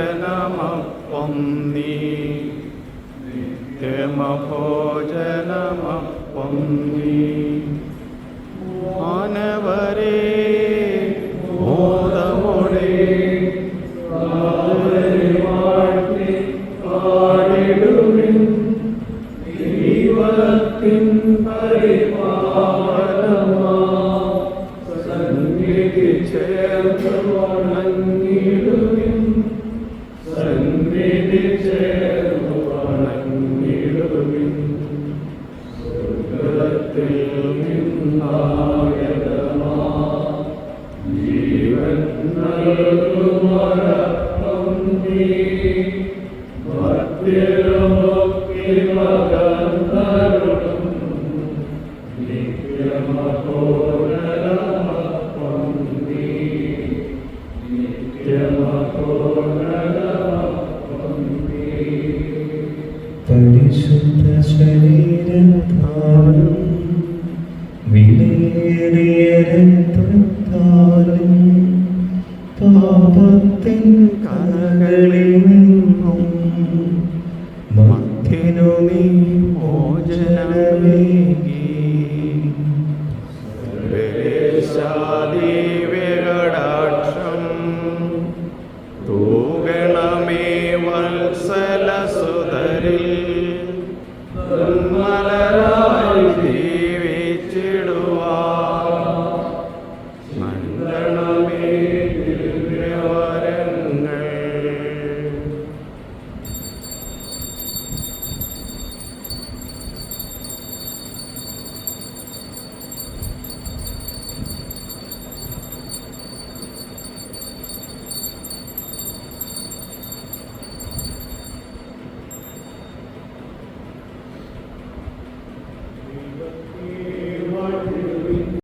നിത്യമഭോജനമപ്പം നീ നിത്യമഭോജനമപ്പം നീ മാനവരേ ബോധമോടെ പാടിടുവിൻ. ദൈവത്തിൻ പരിപാലമാ സന്നിധി ചേർന്ന് വണങ്ങിടുവിൻ നൽകുമരപ്പം നീ ഭക്തിരുമുക്തി പാപത്തിൻ കഥകളിൽ നിന്നും മധ്യനു നീ മോചനമേകി. ദേവകടാക്ഷം തൂകണമേ വത്സല സുതരിൽ